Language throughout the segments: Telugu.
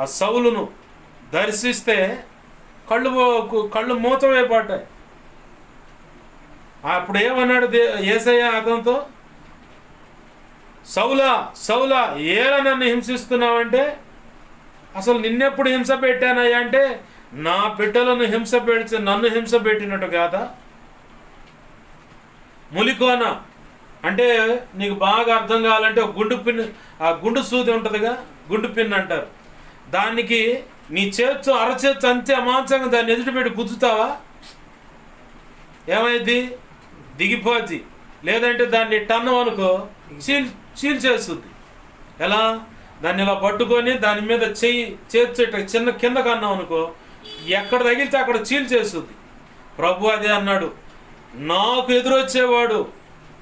ఆ సౌలును దర్శిస్తే కళ్ళు కళ్ళు కళ్ళు పడ్డాయి. అప్పుడు ఏమన్నాడు ఏసయ్య అతనితో? సౌలా సౌలా ఏలా నన్ను హింసిస్తున్నావంటే? అసలు నిన్నెప్పుడు హింస పెట్టానయ్యా అంటే నా బిడ్డలను హింస పెడిచి నన్ను హింస పెట్టినట్టు కాదా? ములికోన అంటే నీకు బాగా అర్థం కావాలంటే ఒక గుండు పిన్ ఆ గుండు సూది ఉంటుందిగా? గుండు పిన్ అంటారు. దానికి నీ చేర్చు అరచేత్తు అంతే అమాంసంగా దాన్ని ఎదుటి పెట్టి గుద్దుతావా? ఏమైంది? దిగిపోద్ది. లేదంటే దాన్ని టన్ను అనుకో చీల్ చీల్ చేస్తుంది. ఎలా? దాన్ని ఇలా పట్టుకొని దాని మీద చెయ్యి చేర్చేట చిన్న కింద కన్నాం అనుకో ఎక్కడ తగిలితే అక్కడ చీల్ చేస్తుంది. ప్రభు అదే అన్నాడు నాకు ఎదురొచ్చేవాడు.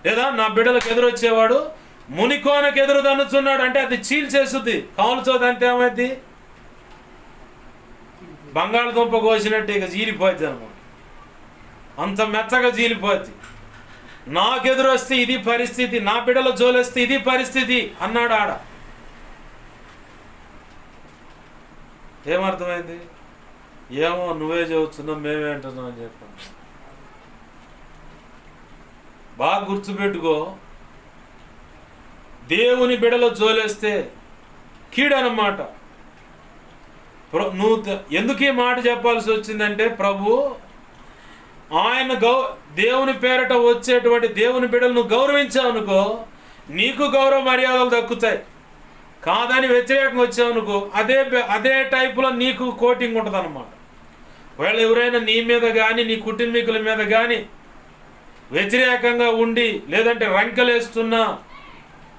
లేదా నా బిడ్డలకు ఎదురొచ్చేవాడు. మునికోనకు ఎదురు దన్నుచున్నాడు అంటే అది చీల్ చేస్తుంది. కాలుచోది ఏమైంది? బంగాళదుంప కోసినట్టు ఇక జీలిపోద్ది అనమాట అంత మెత్తగా జీలిపోద్ది నాకెదురొస్తే ఇది పరిస్థితి నా బిడ్డల జోలేస్తే ఇది పరిస్థితి అన్నాడు ఆడ. ఏమర్థమైంది? ఏమో నువ్వే చెబుతున్నావు మేమే అంటున్నావు అని చెప్పాను బాగా గుర్తుపెట్టుకో దేవుని బిడలో జోలేస్తే కీడనమాట నువ్వు ఎందుకు ఈ మాట చెప్పాల్సి వచ్చిందంటే ప్రభు ఆయన గౌ దేవుని పేరట వచ్చేటువంటి దేవుని బిడ్డలు నువ్వు గౌరవించావు అనుకో నీకు గౌరవ మర్యాదలు దక్కుతాయి. కాదని వ్యతిరేకంగా వచ్చావు అనుకో అదే అదే టైపులో నీకు కోటింగ్ ఉంటుంది అనమాట ఒకవేళ ఎవరైనా నీ మీద కానీ నీ కుటుంబీకుల మీద కానీ వ్యతిరేకంగా ఉండి లేదంటే రంకెలేస్తున్నా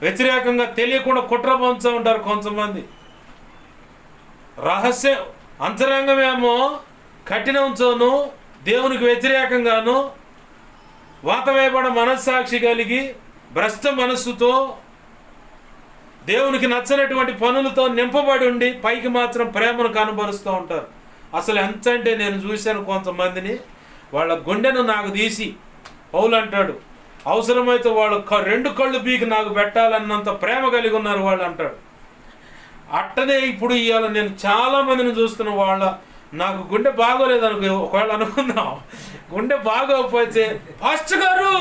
వ్యతిరేకంగా తెలియకుండా కుట్ర పంచుతూ ఉంటారు కొంతమంది. రహస్యం అంతరంగమేమో కఠినంతోనూ దేవునికి వ్యతిరేకంగాను వాతవేయబడ మనస్సాక్షి కలిగి భ్రష్ట మనస్సుతో దేవునికి నచ్చనటువంటి పనులతో నింపబడి ఉండి పైకి మాత్రం ప్రేమను కనబరుస్తూ ఉంటారు. అసలు ఎంత అంటే నేను చూశాను కొంతమందిని వాళ్ళ గుండెను నాకు తీసి పౌలు అంటాడు అవసరమైతే వాళ్ళు రెండు కళ్ళు పీకి నాకు పెట్టాలన్నంత ప్రేమ కలిగి ఉన్నారు వాళ్ళు అంటాడు. అట్టనే ఇప్పుడు ఇవాళ నేను చాలా మందిని చూస్తున్న వాళ్ళ నాకు గుండె బాగోలేదు అనుకో ఒకవేళ అనుకుందాం. గుండె బాగోకపోతే ఫాస్ట్ గారు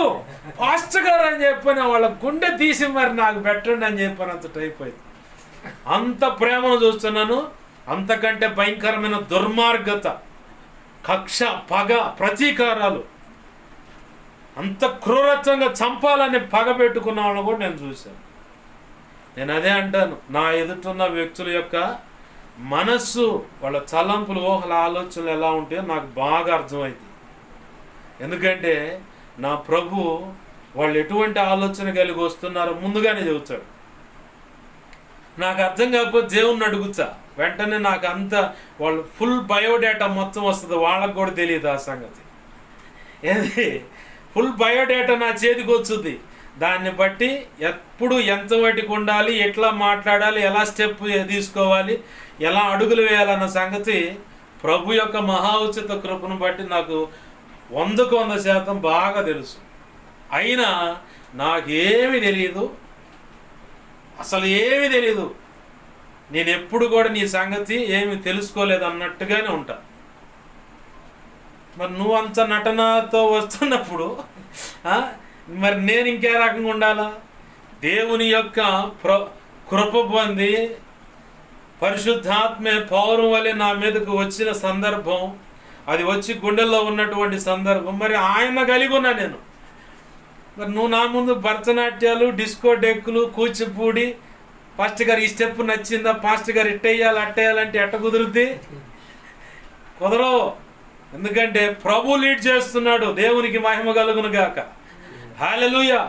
ఫాస్ట్ గారు అని చెప్పని వాళ్ళ గుండె తీసి మరి నాకు పెట్టండి అని చెప్పని అంత టైప్ అయింది. అంత ప్రేమను చూస్తున్నాను. అంతకంటే భయంకరమైన దుర్మార్గత కక్ష పగ ప్రతీకారాలు. అంత క్రూరత్వంగా చంపాలని పగ పెట్టుకున్న వాళ్ళని కూడా నేను చూశాను. నేను అదే అంటాను. నా ఎదుటిన్న వ్యక్తుల యొక్క మనస్సు వాళ్ళ చలంపులు ఊహల ఆలోచనలు ఎలా ఉంటాయో నాకు బాగా అర్థమైంది. ఎందుకంటే నా ప్రభు వాళ్ళు ఎటువంటి ఆలోచన కలిగి వస్తున్నారో ముందుగానే చెబుతాడు. నాకు అర్థం కాకపోతే దేవుణ్ణి అడుగుతా. వెంటనే నాకు అంత వాళ్ళు ఫుల్ బయోడేటా మొత్తం వస్తుంది. వాళ్ళకు కూడా తెలియదు ఆ సంగతి. ఏది? ఫుల్ బయోడేటా నా చేతికి వచ్చుద్ది దాన్ని బట్టి ఎప్పుడు ఎంత వాటికి ఉండాలి ఎట్లా మాట్లాడాలి ఎలా స్టెప్ తీసుకోవాలి ఎలా అడుగులు వేయాలన్న సంగతి ప్రభు యొక్క మహా ఉచిత కృపను బట్టి నాకు వందకు వంద శాతం బాగా తెలుసు. అయినా నాకేమి తెలియదు అసలు ఏమీ తెలియదు నేను ఎప్పుడు కూడా నీ సంగతి ఏమి తెలుసుకోలేదు అన్నట్టుగానే ఉంటా. మరి నువ్వు అంత నటనతో వస్తున్నప్పుడు మరి నేను ఇంకే రకంగా ఉండాలా? దేవుని యొక్క ప్ర కృప పొంది పరిశుద్ధాత్మే పౌరం వలె నా మీదకు వచ్చిన సందర్భం అది వచ్చి గుండెల్లో ఉన్నటువంటి సందర్భం మరి ఆయన కలిగి ఉన్నా నేను. మరి నువ్వు నా ముందు భరతనాట్యాలు డిస్కో డెక్కులు కూచిపూడి పాస్టర్ గారు ఈ స్టెప్ నచ్చిందా? పాస్టర్ గారు ఇట్టేయాలి అట్టేయాలంటే ఎట్ట కుదురుద్ది? కుదరవు. ఎందుకంటే ప్రభు లీడ్ చేస్తున్నాడు దేవునికి మహిమ కలుగును గాక. హాలెలుయా